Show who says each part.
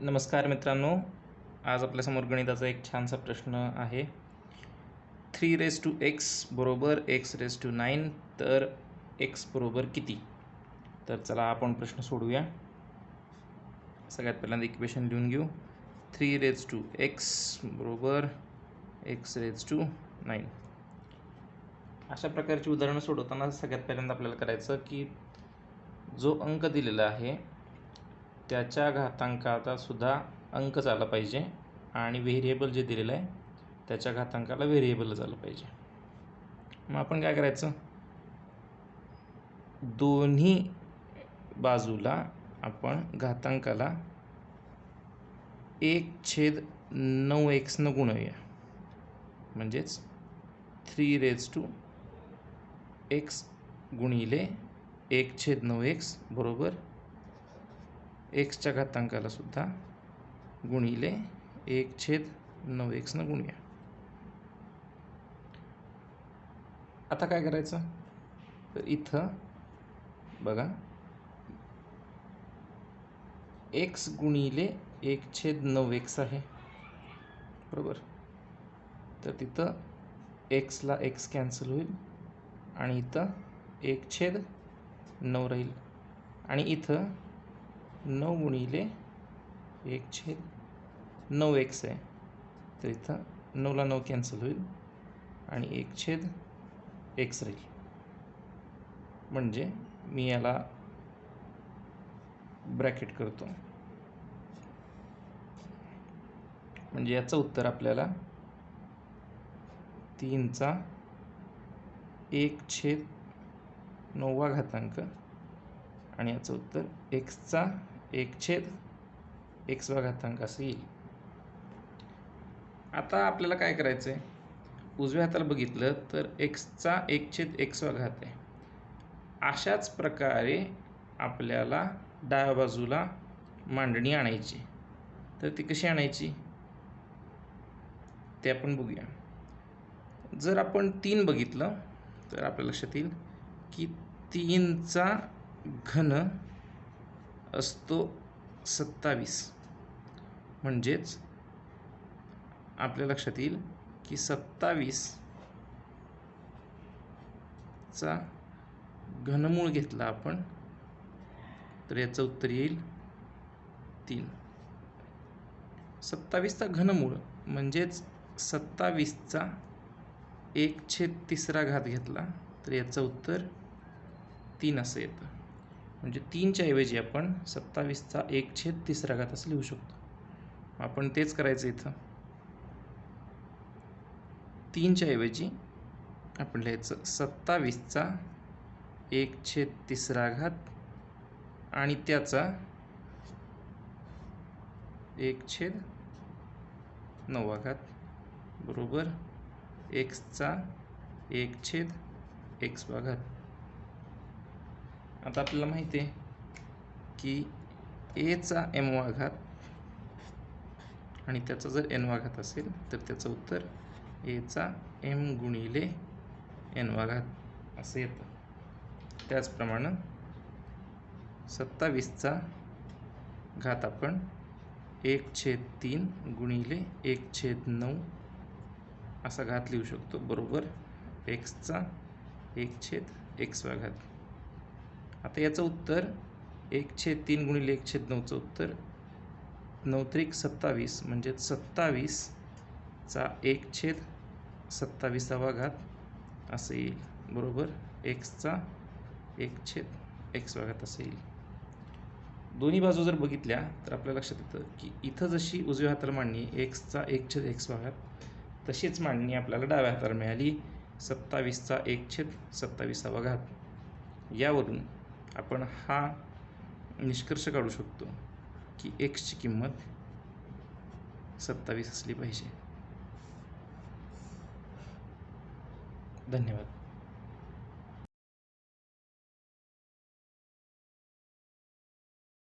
Speaker 1: नमस्कार मित्रांनो आज आपल्यासमोर गणिताचा एक छानसा प्रश्न आहे. थ्री रेस टू एक्स बरोबर एक्स रेस टू नाईन तर एक्स बरोबर किती? तर चला आपण प्रश्न सोडूया. सगळ्यात पहिल्यांदा इक्वेशन लिहून घेऊ. थ्री रेज टू एक्स बरोबर एक्स रेज टू नाईन अशा प्रकारची उदाहरणं सोडवताना सगळ्यात पहिल्यांदा आपल्याला करायचं की जो अंक दिलेला आहे त्याच्या घातांकाचा सुद्धा अंक झाला पाहिजे आणि व्हेरिएबल जे दिलेलं आहे त्याच्या घातांकाला व्हेरिएबल झालं पाहिजे. मग आपण काय करायचं? दोन्ही बाजूला आपण घातांकाला एक छेद नऊ एक्सनं गुणवूया म्हणजेच थ्री रेज टू एक्स गुणिले एक छेद नऊ एक्स बरोबर एक्सच्या घातांकाला सुद्धा गुणिले एक छेद नऊ एक्सनं गुणूया. आता काय करायचं? तर इथं बघा. एक्स गुणिले एक छेद नऊ एक्स आहे. बरोबर? तर तिथं एक्सला एक्स कॅन्सल होईल आणि इथं एक छेद नऊ राहील. आणि इथं नऊ गुणिले एक छेद नऊ एक्स आहे. तर इथं नऊला नऊ कॅन्सल होईल आणि एक छेद एक्स राहील. म्हणजे मी याला ब्रॅकेट करतो. म्हणजे याचं उत्तर आपल्याला तीनचा एक छेद नववा घातांक आणि याचं उत्तर एक्सचा एक छेद एक्सवा घातांक असं येईल. आता आपल्याला काय करायचं आहे उजव्या हाताला बघितलं तर एक्सचा एक छेद एक्सवा घात आहे. अशाच प्रकारे आपल्याला डाव्या बाजूला मांडणी आणायची. तर ती कशी आणायची? ते आपण बघूया. जर आपण तीन बघितलं तर आपल्या लक्षात येईल की तीनचा घन असतो सत्तावीस. म्हणजेच आपल्या लक्षात येईल की सत्तावीसचा घनमूळ घेतला आपण तर याचं उत्तर येईल तीन. सत्तावीसचा घनमूळ म्हणजेच सत्तावीसचा एक छेद तिसरा घात घेतला तर याचं उत्तर तीन असं येतं. म्हणजे तीनच्या ऐवजी आपण सत्तावीसचा एक छेद तिसरा घात असं लिहू शकतो. आपण तेच करायचं इथं. तीनच्या ऐवजी आपण लिहायचं सत्तावीसचा एक छेद तिसरा घात आणि त्याचा एक छेद नववा घात. बरोबर? एक्सचा एक छेद एक्स घात. आता आपल्याला माहिती आहे की एचा एम वाघात आणि त्याचा जर एन घात असेल तर त्याचं उत्तर एचा एम गुणिले एन वा घात असं येतं. त्याचप्रमाणे सत्तावीसचा घात आपण एक छेद तीन गुणिले एक छेद नऊ असा घात लिहू शकतो. बरोबर? एक्सचा एक छेद एक्स वाघात. आता याचं उत्तर एक छेद तीन गुणिले एक छेद नऊचं उत्तर. नऊ त्रिक सत्तावीस म्हणजे सत्तावीसचा एक छेद सत्तावीसावा घात असं येईल. बरोबर? एक्सचा एक छेद एक्स वाघात असं येईल. दोन्ही बाजू जर बघितल्या तर आपल्या लक्षात येतं की इथं जशी उजव्या हाताला मांडणी एक्सचा एक छेद एक्स घात तशीच मांडणी आपल्याला डाव्या हाताला मिळाली. सत्तावीसचा एक छेद सत्तावीसावा घात यावरून आपण हा निष्कर्ष काढू शकतो की एक्सची किंमत सत्तावीस असली पाहिजे. धन्यवाद.